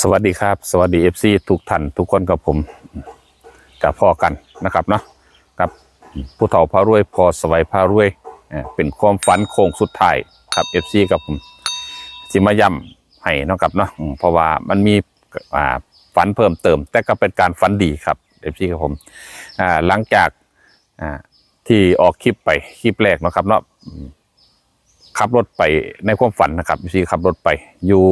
สวัสดีครับ สวัสดีเอฟซีทุกท่านทุกคนกับผมกับพ่อกันนะครับเนาะกับผู้เฒ่าพารวยพอสวัยพารวยเป็นความฝันโค้งสุดท้ายครับเอฟซีกับผมสิมาย้ำให้นะครับเนาะเพราะว่ามันมีฝันเพิ่มเติม แต่ก็เป็นการฝันดีครับเอฟซีกับผมหลังจากที่ออกคลิปไปคลิปแรกนะครับเนาะขับรถไปในความฝันนะครับเอฟซีขับรถไปอยู่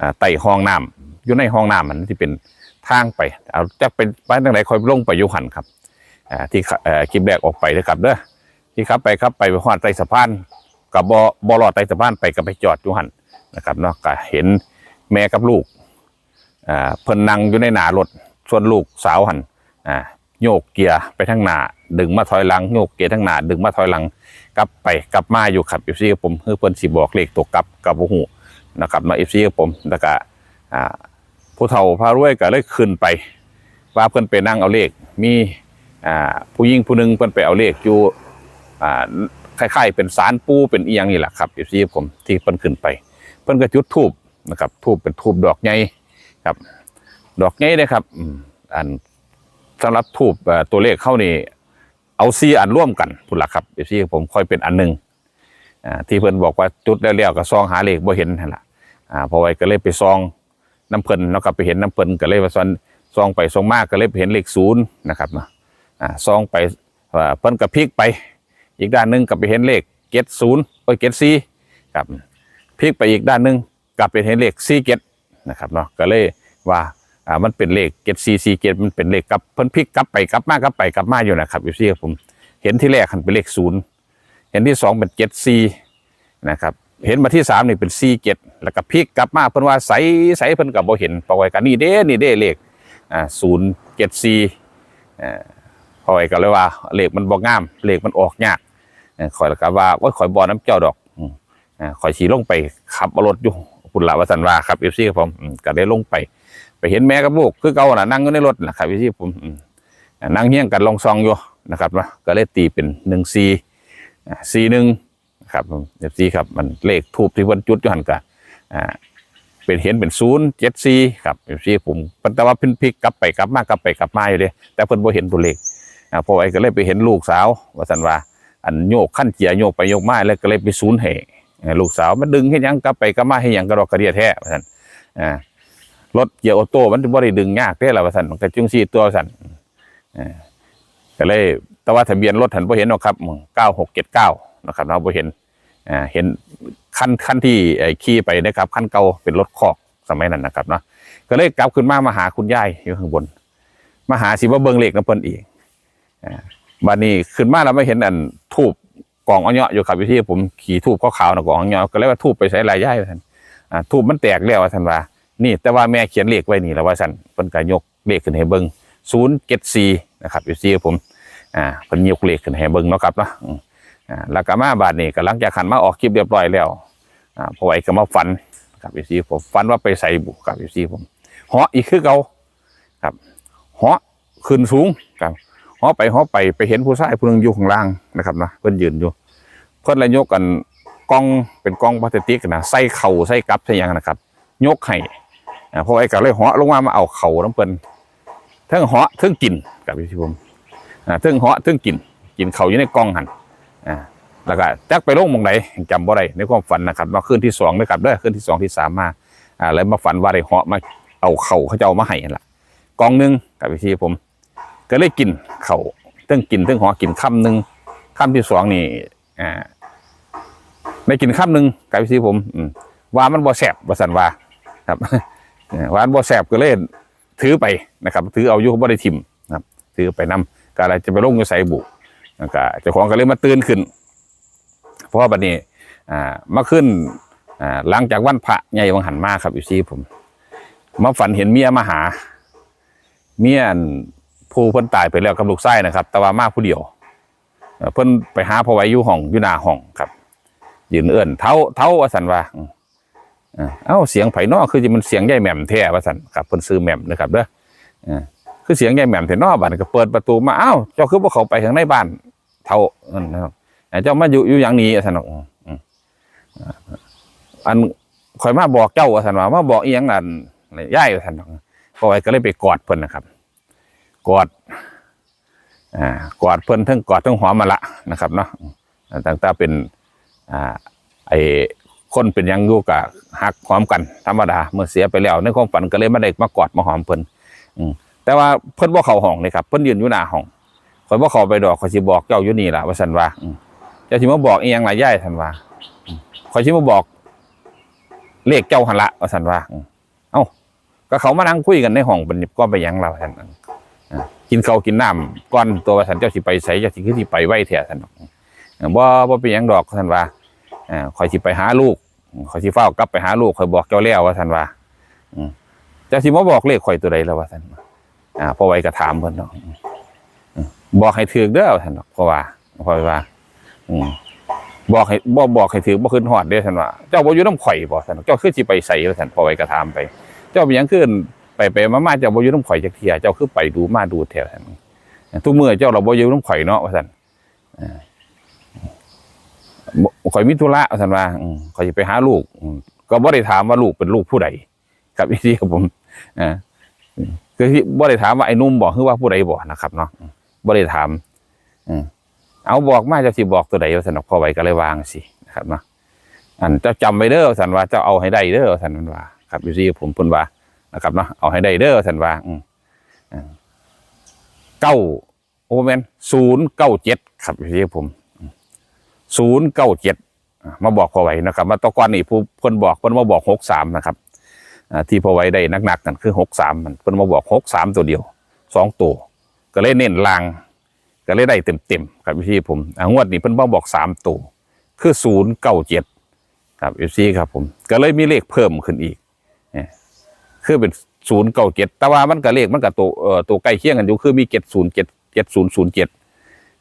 อ่าใต้ห้องน้ำ อยู่ในห้องน้ำมันที่เป็นทางไปเอาจะเป็นไปทางไหนคอยลงไปอยุหันครับที่คลิปแรกออกไปนะครับเด้อที่ครับไปครับไปไปหอดใต้สะพานกับบอบอลอดใต้สะพานไปกับไปจอดอยุหันนะครับเนาะก็เห็นแม่กับลูกเพิ่นนั่งอยู่ในหนารถส่วนลูกสาวหันโยกเกียร์ไปทางหน้าดึงมาถอยหลังโยกเกียร์ทางหน้าดึงมาถอยหลังกลับไปกลับมาอยู่ครับอยู่ซี่ผมเพื่อเพิ่นสิบอกเลขตัวกลับกับบ่ฮู้นะครับมาเอฟซีกับผมแล้วก็อ่า ผู้เฒ่าพารวยก็เลยขึ้นไปว่าเพิ่นไปนั่งเอาเลข มีอ่าผู้หญิงผู้หนึ่งเพิ่นไปเอาเลขอยู่อ่าคล้ายๆเป็นสารปูเป็นอีหยังนี่แหละครับเอฟซีผมที่เพิ่นขึ้นไป เพิ่นก็จุดธูปนะครับธูปเป็นธูปดอกใหญ่ครับ ดอกใหญ่เลยครับอันสำหรับธูปเอ่อตัวเลขเข้านี่เอาซีอันร่วมกันพุ่นละครับเอฟซีผมค่อยเป็นอันหนึ่งที่เพิ่นบอกว่าจุดแล้วๆก็ซองหาเลขบ่เห็นนั่นล่ะอ่าพอไว้ก็เลยไปซอง น้ำเพลินเนาะครับไปเห็นน้ำเพลินก็เลยว่าซอนซองไปซองมากก็เลยไปเห็นเลขศูนย์นะครับเนาะอ่าซองไปเพิ่นก็พลิกไป อีกด้านหนึงก็ไปเห็นเลขเกตศูนย์โอ้ยเกตสี่ครับพลิกไปอีกด้านหนึงกลับไปเห็นเลขสี่เกตนะครับเนาะก็เลยว่าอ่ามันเป็นเลขเกตสี่สี่เกตมันเป็นเลขกลับเพิ่นพลิกกลับไปกลับมากลับไปกลับมาอยู่นะครับอยู่ที่ผมเห็นที่แรกหันเป็นเลขศูนย์เห็นที่สองเป็นเจ็ดซีนะครับ เห็นมาที่สามนี่เป็นซีเจ็ดแล้วก็พลิกกลับมาเพิ่นว่าใสใสเพิ่นกับบ่เห็นปล่อยกันนี่เด้นี่เด้เลขอ่าศูนย์เจ็ดซีอ่าพอยก็เลยว่าเลขมันบ่งามเลขมันออกยากเอ่อข่อยแล้วก็ว่าว่าข่อยบ่น้ำเจ้าดอกอ่าข่อยสีลงไปขับรถอยู่คุณละวสันว่าครับเอฟซีครับผมก็ได้ลงไป ไปเห็นแม่กับลูกคือเก่าน่ะนั่งอยู่ในรถนะครับเอฟซีผมนั่งเฮี้ยงกันลองซองอยู่นะครับเนาะก็เลยตีเป็นหนึ่งซีสี่หนึ่ง ครับเอฟซีครับมันเลขทูบที่วันจุดอยู่หันกะอ่าเป็นเห็นเป็นศูนย์เจ็ดสี่ครับเอฟซีผมเพิ่นแต่ว่าพินพิกกลับไปกลับมากลับไปกลับมาอยู่เด้แต่เพิ่นบ่เห็นตัวเลขอ่าพอไอ้ก็เลยไปเห็นลูกสาวว่าสันว่าอันโยกขั้นเจียโยกไปโยกมาแล้วก็เลยไปศูนย์ให้อ่าลูกสาวมันดึงให้ยังกลับไปกลับมาให้ยังกระดอกกระเดียแท้ว่าสันอ่ารถเกียร์ออโต้มันบ่ได้ดึงยากเด้ล่ะว่าสันมันก็จึงสี่ตัววาสันอ่าก็เลยแต่ว่าทะเบียนรถหันบ่เห็นหรอกครับเก้าหกเจ็ดเก้านะครับเราบ่เห็น อ่าเห็นขั้นขั้นที่ขี่ไปนะครับขั้นเก่าเป็นรถคอกสมัยนั้นนะครับเนาะก็เลยกลับขึ้นมามาหาคุณยายอยู่ข้างบน มาหาสิว่าเบิงเหลขน้ำเพิ่นอีกอ่าบัดนี้ขึ้นมาแล้วไม่เห็นอันทูบกองอ้อยอยู่ครับอยู่ที่ผมขี่ทูบขาวๆนะกองอ้อยก็เลยว่าทูบไปใส่ลายย่ายท่านอ่าทูบมันแตกแล้วว่าท่านว่า นี่แต่ว่าแม่เขียนเลขไว้นี่แล้วว่าท่านเพิ่นก็ยกเลขขึ้นให้เบิ่ง074นะครับอยู่ที่ผมอ่าเพิ่นยกเลขขึ้นให้เบิงเนาะครับเนาะ แล้วก็มาบาดนี้ก็หลังจากขันมาออกคลิปเรียบร้อยแล้วอ่าพอไว้ก็มาฝันครับอีซีผมฝันว่าไปใส่บุกกับอีซีผมเหาะอีกคือเก่าครับเหาะขึ้นสูงครับเหาะไปเหาะไปไปเห็นผู้ชายผู้นึงอยู่ข้างล่างนะครับนะเพิ่นยืนอยู่ เพิ่นเลยยกกันกล้องเป็นกล้องพลาสติกนะใส่เข่าใส่กับใส่ยังนะครับ ยกให้อ่าพอไอ้ก็เลยเหาะลงมามาเอาเข่าน้ำเพิ่นทั้งเหาะทั้งกินกับอีซีผมอ่าถึงเหาะถึงกินกินเข่าอยู่ในกล่องหัน อ่าแล้วก็จักไปลงมองไหนจำบ่ได้ในความฝันนะครับมาคืนที่สองนะครับเด้อคืนที่สองที่สามมาอ่าแล้วมาฝันว่าได้เหาะมาเอาเข่าเขาจะเอามาให้นล่ะกองหนึงกับวิธีผม ก็เลยกินเข่าถึงกินถึงหาะกินคำหนึ่งคำที่สองนี่อ่าได้กินคำหนึ่งกับวิธีผมอืมว่ามันบ่แสบว่สันว่าครับว่ามันบ่แสบก็เลยถือไปนะครับ ถือเอาอยู่บ่ได้ทิมนะครับ ถือไปนำก็อะไรจะไปลงอยู่ใส่บุ แล้วก็เจ้าของก็เลยมาตื่นขึ้นเพราะว่าบัดนี้อ่ามาขึ้นอ่าหลังจากวันพระใหญ่วังหันมาครับอยู่ซีผม มาฝันเห็นเมียมาหา เมียผู้เพิ่นตายไปแล้วกับลูกไส้นะครับ แต่ว่ามาผู้เดียวเพิ่นไปหาพ่อไว้อยู่ห้องอยู่หน้าห้องครับยืนเอื้อนเท้าเท้าว่าสันว่าอืมอ่าเอ้าเสียงไผ่นอกคือจะมันเสียงใหญ่แหม่มแท้ว่าสันครับเพิ่นซื้อแหม่มนะครับเด้อ คือเสียงยายแหม่มเถนอบ้านก็เปิดประตูมาอ้าวเจ้าคือบ่เขาไปข้างในบ้านเท่านั้นนะครับเจ้ามาอยู่อยู่อย่างนี้ท่านออันขอยมาบอกเจ้าว่าท่านว่ามาบอกอีหยังนั่นย่ายว่าท่านพอไว้ก็เลยไปกอดเพิ่นนะครับ กอดอ่ากอดเพิ่นทั้งกอดทั้งหอมมาละนะครับเนาะอ่าต่างตาเป็นอ่าไอคนเป็นยังอยู่กับหักหอมกันธรรมดาเมื่อเสียไปแล้วในความฝันก็เลยมาได้มากอดมาหอมเพิ่นอืม แต่ว่าเพิ่นบ่เข้าห้องเลยครับเพิ่นยืนอยู่หน้าห้องข่อยบ่เข้าไปดอกข่อยสิบอกเจ้าอยู่นี่ล่ะว่าซั่นว่าอืมเจ้าสิมาบอกอีหยังล่ะยายท่นว่าข่อยสิมาบอก เลขเจ้าหันละว่าสันว่าเอ้าก็เขามานั่งคุยกันในห้องเป็นก็ไปหยังเราสันอ่ากินข้าวกินน้ำก้อนตัวว่าสันเจ้าสิไปใส่เจ้าสิคือสิไปไหวแท้สันดอกอ่าบ่บ่เป็นหยังดอกสันว่าอ่าคอยสิไปหาลูกคอยสิเฝ้ากลับไปหาลูกคอยบอกเจ้าแล้วว่าสันว่าอืมเจ้าสิมาบอกเลขข่อยตัวใดแล้วว่าสัน อ่าพอไว้ก็ถามเพิ่นดอกอืมบอกให้ถือเด้อว่านดอกเพราะว่าเพราะว่า อืมบอกให้บอกบอกให้ถือบ่ขึ้นฮอดเด้อท่านว่าเจ้าบ่อยู่น้ำข่อยบ่ท่านเจ้าคือสิไปใส่ว่าท่านพอไว้กระทำไป เจ้าเป็นยังขึ้นไปไปมามาเจ้าบ่อยู่น้ำข่อยจักเทียเจ้าคือไปดูมาดูแถวท่านทุกมื้อเจ้าเราบ่อยู่น้ำข่อยเนาะว่าท่านข่อยมีธุระว่าท่านว่าข่อยสิไปหาลูก ก็บ่ได้ถามว่าลูกเป็นลูกผู้ใดครับอีที่ครับผมอ่า คือที่บ่ได้ถามว่าไอ้นุ่มบอกคือว่าผู้ใดบอกนะครับเนาะบ่ได้ถาม อืมเอาบอกมาจะสิบอกตัวใดว่าสันดอกพอไว้ก็เลยวางสินะครับเนาะอันเจ้าจำไว้เด้อสันว่าเจ้าเอาให้ได้เด้อสันว่า ครับอยู่ที่ผมพิ่นว่านะครับเนาะเอาให้ได้เด้อสันว่าอืมเก้าโอแมนศูนย์เก้าเจ็ดครับอยู่ที่ผมศูนย์เก้าเจ็ดมาบอกพอไว้นะครับมาตะกอนนี่ผู้เพิ่นบอกเพิ่นมาบอกหกสามนะครับ ที่พอไว้ได้นักๆกันคือหกสามมันเพิ่นมาบอกหกสามตัวเดียวสองตัวก็เลยเน้นลางก็เลยได้เต็มๆครับพี่ผมอ่างวดนี้เพิ่นบ่บอกสามตัวคือศูนย์เก้าเจ็ดครับพี่ซีครับผมก็เลยมีเลขเพิ่มขึ้นอีกเนี่ยคือเป็นศูนย์เก้าเจ็ดแต่ว่ามันกับเลขมันกับตัวเอ่อตัวใกล้เคียงกันอยู่คือมีเจ็ดศูนย์เจ็ดเจ็ดศูนย์ศูนย์เจ็ด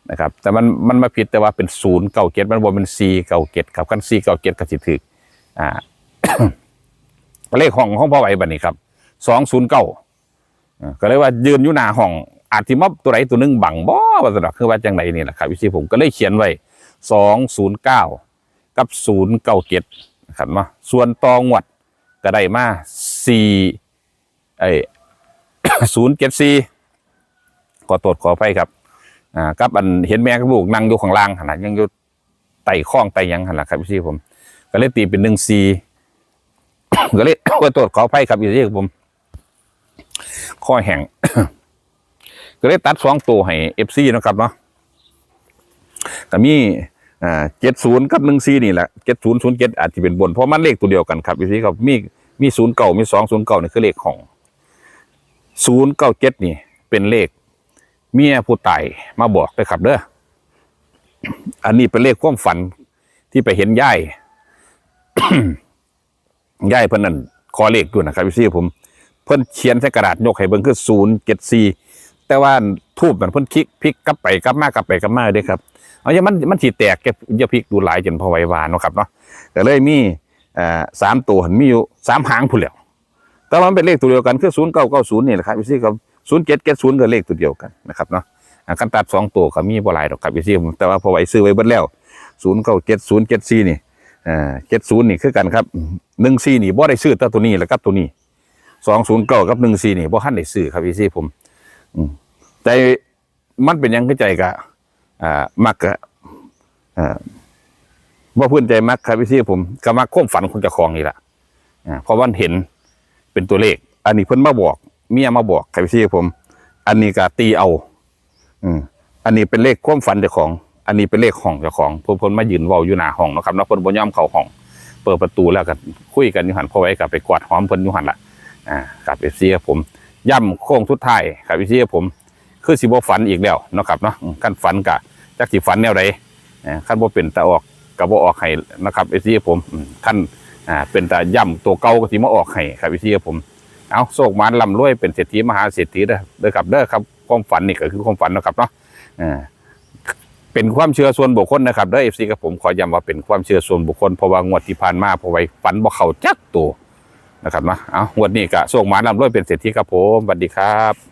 นะครับแต่มันมันมาผิดแต่ว่าเป็นศูนย์เก้าเจ็ดมันบ่เป็นสี่เก้าเจ็ดครับกันสี่เก้าเจ็ดก็สิถืออ่า เลขห้องห้องพ่อไหวบัดนี้ครับสองศูนย์เก้าก็เลยว่ายืนอยู่หน้าห้องอาจสิมอบตัวไหนตัวหนึงบังบ่ว่าสนอกคือว่าจังไดนี่แหละครับวิธีผมก็เลยเขียนไว้สองศูนย์เก้ากับศูนย์เก้าเจ็ดนะครับเนาส่วนตองวดก็ได้มาสี่ไอศูนย์เจ็ดสี่ขอตรวจขอไปครับอ่ากับอันเห็นแม่กับลูกนั่งอยู่ข้างล่างขนาดยังอยู่ไต่ข้องไต่ยังขนาดครับพี่ผม ก็เลยตีเป็นหนึ่งซี ก็เลยขอตรวจขอไปครับอยู่ที่ผมข้อแห้งก็เลยตัดสองตัวให้เอฟซีนะครับเนาะก็มีอ่าเจ็ดศูนย์กับหนึ่งซีนี่แหละเจ็ดศูนย์ศูนย์เจ็ดอาจจะเป็นบน เพราะมันเลขตัวเดียวกันครับอยู่ที่ครับมีมีศูนย์เก่ามีสองศูนย์เก่านี่คือเลขของศูนย์เก้าเจ็ดนี่ เป็นเลข เมียผู้ตายมาบอกเลยครับเด้ออันนี้เป็นเลขความฝันที่ไปเห็นย่าย ย่ายเพิ่นนั่นขอเลขด้วยนะครับพี่ซีผมเพิ่นเขียนใส่กระดาษยกให้เบิ่งคือศูนย์เจ็ดสี่แต่ว่าทูบมันเพิ่นคลิกพลิกกลับไปกลับมากลับไปกลับมาเด้ครับเอาอย่ามันมันสิแตกแกอย่าพลิกดูหลายจนพอไหววานเนาะครับเนาะก็เลยมีเอ่อสามตัวหันมีอยู่สามหางผู้นแหล้วแต่ว่ามันเป็นเลขตัวเดียวกันคือศูนย์เก้าเก้าศูนย์นี่แหละครับพี่ซีครับศูนย์เจ็ดเจ็ดศูนย์ก็เลขตัวเดียวกันนะครับเนาะอ่าการตัดสองตัวก็มีบ่หลายดอกครับพี่ผมแต่ว่าพอไหวซื้อไว้เบิดแล้วศูนย์เก้าเจ็ดศูนย์เจ็ดสี่นี่ อ่าเจ็ดศูนย์นี่คือกันครับหนึ่งสี่นี่บ่ได้ซื้อแต่ตัวนี้แล้วกับตัวนี้สองศูนย์เก้ากับหนึ่งสี่นี่บ่ทันได้ซื้อครับพี่ผมอืมใจมันเป็นยังคือใจกะอ่ามักกะอ่าบ่พื้นใจมักครับพี่ซีผมก็มักควมฝันของจ้าของนี่แหละอ่าเพราะว่าเห็นเป็นตัวเลข อันนี้เพิ่นมาบอก เมียมาบอกครับพี่ซีผม อันนี้ก็ตีเอา อืมอันนี้เป็นเลขควมฝันเจ้าของ อันนี้เป็นเลขห้องเจ้าของเพิ่นเพิ่นมายืนเว้าอยู่หน้าห้องนะครับเนาะเพิ่นบ่ยอมเข้าห้อง เปิดประตูแล้วก็คุยกันอยู่หันพอไว้กับไปกวาดหอมเพิ่นอยู่หันละอ่ากับเอฟซีครับผมย่ำโค้งสุดท้ายครับเอฟซีครับผมคือสิบ่ฝันอีกแล้วนะครับเนาะอืมคันฝันกะจักสิฝันแนวใดอ่าคันบ่เป็นตาออกก็บ่ออกให้นะครับเอฟซีครับผมอืมคันอ่าเป็นแต่ย่ำตัวเก่าก็สิมาออกให้ครับพี่ที่ผมเอาโศกมานลำรวยเป็นเศรษฐีมหาเศรษฐีเด้อเด้อครับเด้อครับความฝันนี่ก็คือความฝันนะครับเนาะอ่า เป็นความเชื่อส่วนบุคคลนะครับเด้อเอฟซีกับผมขอย้ำว่าเป็นความเชื่อส่วนบุคคลเพราะว่างวดที่ผ่านมาพอไว้ฝันบ่เข้าจักตัวนะครับนาะเอางวดนี้ก็ส่งหมาลำรวยเป็นเศรษฐีครับผมสวัสดีครับ